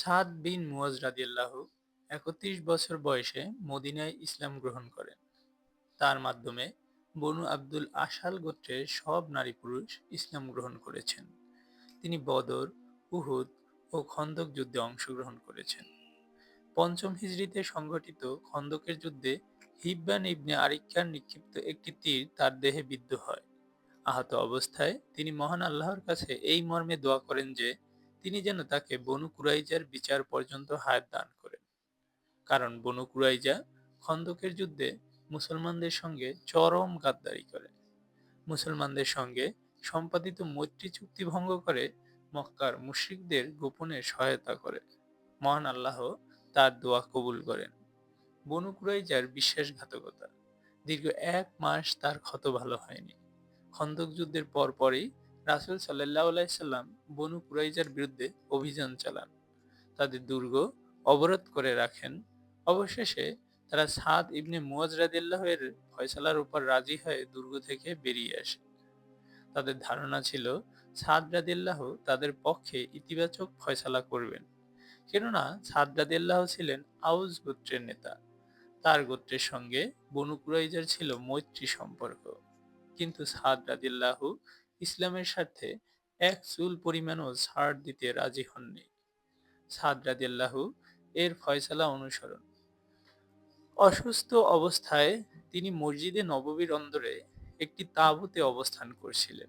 সাদ বিন মুয়াজ রাদিয়াল্লাহু একত্রিশ বছর বয়সে মদিনায় ইসলাম গ্রহণ করেন। তার মাধ্যমে বনু আব্দুল আশাল গোত্রের সব নারী পুরুষ ইসলাম গ্রহণ করেছেন। তিনি বদর, উহুদ ও খন্দক যুদ্ধে অংশগ্রহণ করেছেন। পঞ্চম হিজরিতে সংঘটিত খন্দকের যুদ্ধে হিব্বান ইবনে আরিক্কার নিক্ষিপ্ত একটি তীর তার দেহে বিদ্ধ হয়। আহত অবস্থায় তিনি মহান আল্লাহর কাছে এই মর্মে দোয়া করেন যে তিনি যেন তাকে বনু কুরাইজার বিচার পর্যন্ত হায়াত দান করেন। কারণ বনু কুরাইজা খন্দকের যুদ্ধে মুসলমানদের সঙ্গে চরম গাদ্দারি করে মুসলমানদের সঙ্গে সম্পাদিত মৈত্রী চুক্তি ভঙ্গ করে মক্কার মুশরিকদের গোপনে সহায়তা করে মহান আল্লাহ তার দোয়া কবুল করেন। বনু কুরাইজার বিশ্বাসঘাতকতা। দীর্ঘ এক মাস তার ক্ষত ভালো হয়নি। খন্দক যুদ্ধের পরপরই রাসুল সাল্লাহ আলাইসাল্লাম বনু কুরাইজার বিরুদ্ধে অভিযান চালান। তাদের দুর্গ অবরোধ করে রাখেন। অবশেষে তারা সাদ ইবনে মুয়াজ রাদিল্লাহের ফয়সালার উপর রাজি হয়ে দুর্গ থেকে বেরিয়ে আসে। তাদের ধারণা ছিল, সাদ রাদিল্লাহ তাদের পক্ষে ইতিবাচক ফয়সালা করবেন। কেননা সাদ রাদিল্লাহ ছিলেন আউজ গোত্রের নেতা। তার গোত্রের সঙ্গে বনু কুরাইজার ছিল মৈত্রী সম্পর্ক। কিন্তু সাদ রাদিল্লাহু ইসলামের স্বার্থে এক চুল পরিমাণও ছাড় দিতে রাজি হননি। সাদ রাদিল্লাহু এর ফয়সালা অনুসরণ। অসুস্থ অবস্থায় তিনি মসজিদে নববীর অন্দরে একটি তাঁবুতে অবস্থান করছিলেন।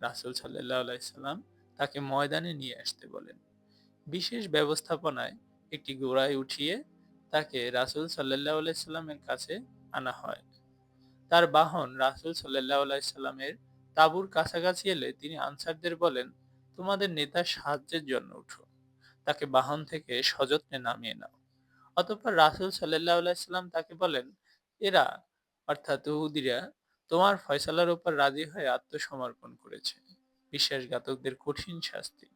রাসুল আলাইসাল্লাম তাকে ময়দানে নিয়ে আসতে বলেন। বিশেষ ব্যবস্থাপনায় একটি গোড়ায় উঠিয়ে তাকে রাসুল সাল্লাহ আলাইসাল্লামের কাছে আনা হয়। তার বাহন রাসুল সাল্লাহ আলাইসাল্লামের তাঁবুর কাছাকাছি এলে তিনি আনসারদের বলেন, তোমাদের নেতার সাহায্যের জন্য উঠো। তাকে বাহন থেকে সযত্নে নামিয়ে নাও। অতঃপর রাসুল সাল্লাহ আলাইসাল্লাম তাকে বলেন, এরা, অর্থাৎ উহুদিরা তোমার ফয়সালার উপর রাজি হয়ে আত্মসমর্পণ করেছে। বিশ্বাসঘাতকদের কঠিন শাস্তি।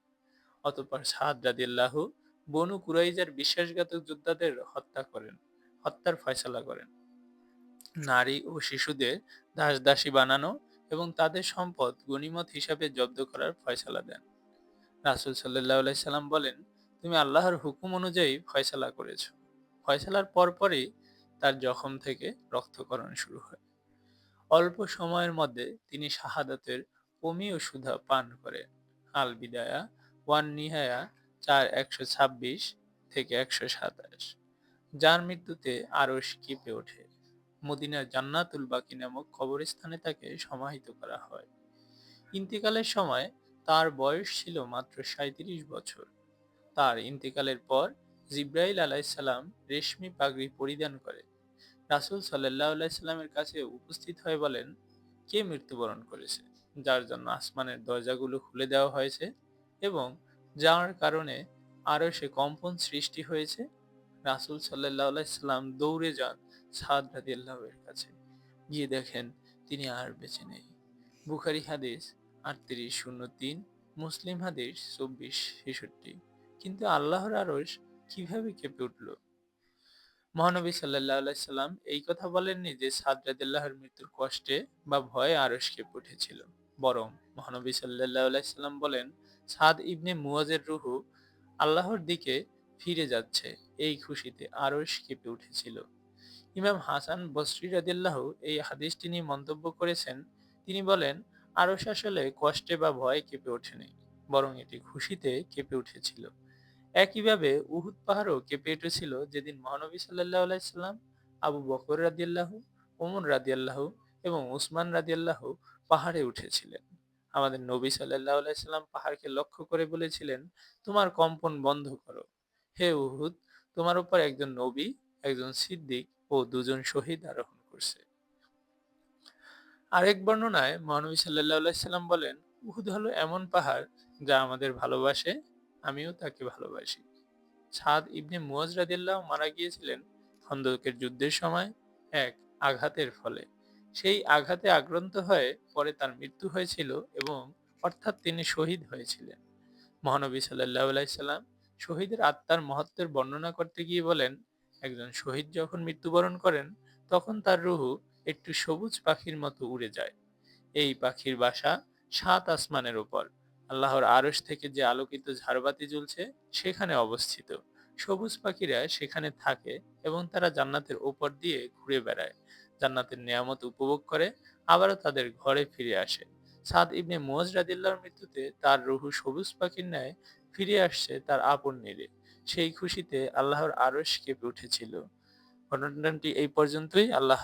অতঃপর সাদ বনু কুরাইজার বিশ্বাসঘাতক যোদ্ধাদের হত্যা করেন, হত্যার ফয়সালা করেন। নারী ও শিশুদের দাস দাসী বানানো এবং তাদের সম্পদ গণিমত হিসাবে জব্দ করার ফয়সালা দেন। রাসুল সাল্লাহ সাল্লাম বলেন, তুমি আল্লাহর হুকুম অনুযায়ী ফয়সালা করেছ। ফয়সালার পরপরই তার জখম থেকে রক্তকরণ শুরু হয়। অল্প সময়ের মধ্যে তিনি শাহাদাতের কমি ও সুধা পান করেন। আল বিদায়া, ওয়ান নিহায়া, চার একশো ছাব্বিশ থেকে একশো সাতাশ। যার মৃত্যুতে আরশ কেঁপে ওঠে। মদিনার জান্নাতুল বাকি নামক কবরস্থানে তাকে সমাহিত করা হয়। ইন্তিকালের সময় তার বয়স ছিল মাত্র সাঁত্রিশ বছর। তার ইন্তিকালের পর জিব্রাইল আলাইসাল্লাম রেশমি পাগড়ি পরিধান করে। রাসুল সাল্লাহ আলাইসাল্লামের কাছে উপস্থিত হয়ে বলেন, কে মৃত্যুবরণ করেছে? যার জন্য আসমানের দরজাগুলো খুলে দেওয়া হয়েছে এবং যার কারণে আরও সে কম্পন সৃষ্টি হয়েছে? রাসুল সাল্লাহ আলাইসাল্লাম দৌড়ে যান। সাদ রাদি আল্লাহের কাছে গিয়ে দেখেন তিনি আর বেঁচে নেই। বুখারি হাদিস আটত্রিশ শূন্য তিন, মুসলিম হাদিস চব্বিশ ছেষট্টি। কিন্তু আল্লাহর আরস কীভাবে কেঁপে উঠল? মহানবী সাল্লাহ সাল্লাম এই কথা বলেননি যে সাদ রাদিল্লাহর মৃত্যুর কষ্টে বা ভয়ে আরস কেঁপে উঠেছিল। বরং মহানবী সাল্লাহ সাল্লাম বলেন সাদ ইবনে মুয়াজের রুহু আল্লাহর দিকে ফিরে যাচ্ছে, এই খুশিতে আরস কেঁপে উঠেছিল। ইমাম হাসান বসরি রাদিল্লাহ এই হাদিসটি নিয়ে মন্তব্য করেছেন। তিনি বলেন আরস আসলে কষ্টে বা ভয়ে কেঁপে ওঠেনি, বরং এটি খুশিতে কেঁপে উঠেছিল। একইভাবে উহুদ পাহাড়ও কেঁপে উঠেছিল যেদিন মহানবী সাল্লাহ আলাইসাল্লাম আবু বকর রাদিয়াল্লাহ, ওমর রাদিয়াল্লাহ এবং উসমান রাদিয়াল্লাহ পাহাড়ে উঠেছিলেন। আমাদের নবী সাল্লাহ আলাইসাল্লাম পাহাড়কে লক্ষ্য করে বলেছিলেন, তোমার কম্পন বন্ধ করো। হে উহুদ, তোমার উপর একজন নবী, একজন সিদ্দিক ও দুজন শহীদ আরোহণ করছে। আরেক বর্ণনায় মহানবী সাল্লাহ সাল্লাম বলেন, উহুদ হলো এমন পাহাড় যা আমাদের ভালোবাসে, আমিও তাকে ভালোবাসি। ছাদ ইবনে মুয়াজ রাদিল্লাহ মারা গিয়েছিলেন খন্দকের যুদ্ধের সময় এক আঘাতের ফলে। সেই আঘাতে আক্রান্ত হয়ে পরে তার মৃত্যু হয়েছিল এবং অর্থাৎ তিনি শহীদ হয়েছিলেন। মহানবী সাল্লাহ সাল্লাম শহীদের আত্মার মহত্বের বর্ণনা করতে গিয়ে বলেন একজন শহীদ যখন মৃত্যুবরণ করেন, তখন তার রুহু একটু সবুজ পাখির মতো উড়ে যায়। এই পাখির বাসা সাত আসমানের ওপর আল্লাহর আরশ থেকে যে আলোকিত ঝাড়বাতি জ্বলছে, সেখানে অবস্থিত। সবুজ পাখিরা সেখানে থাকে এবং তারা জান্নাতের ওপর দিয়ে ঘুরে বেড়ায়। জান্নাতের নিয়ামত উপভোগ করে, আবারও তাদের ঘরে ফিরে আসে। সাদ ইবনে মুয়াজ রাদিল্লাহর মৃত্যুতে তার রুহু সবুজ পাখির ন্যায় ফিরে আসছে তার আপন নীড়ে। সেই খুশিতে আল্লাহর আরশ কেঁপে উঠেছিল। ঘটনাটি এই পর্যন্তই। আল্লাহ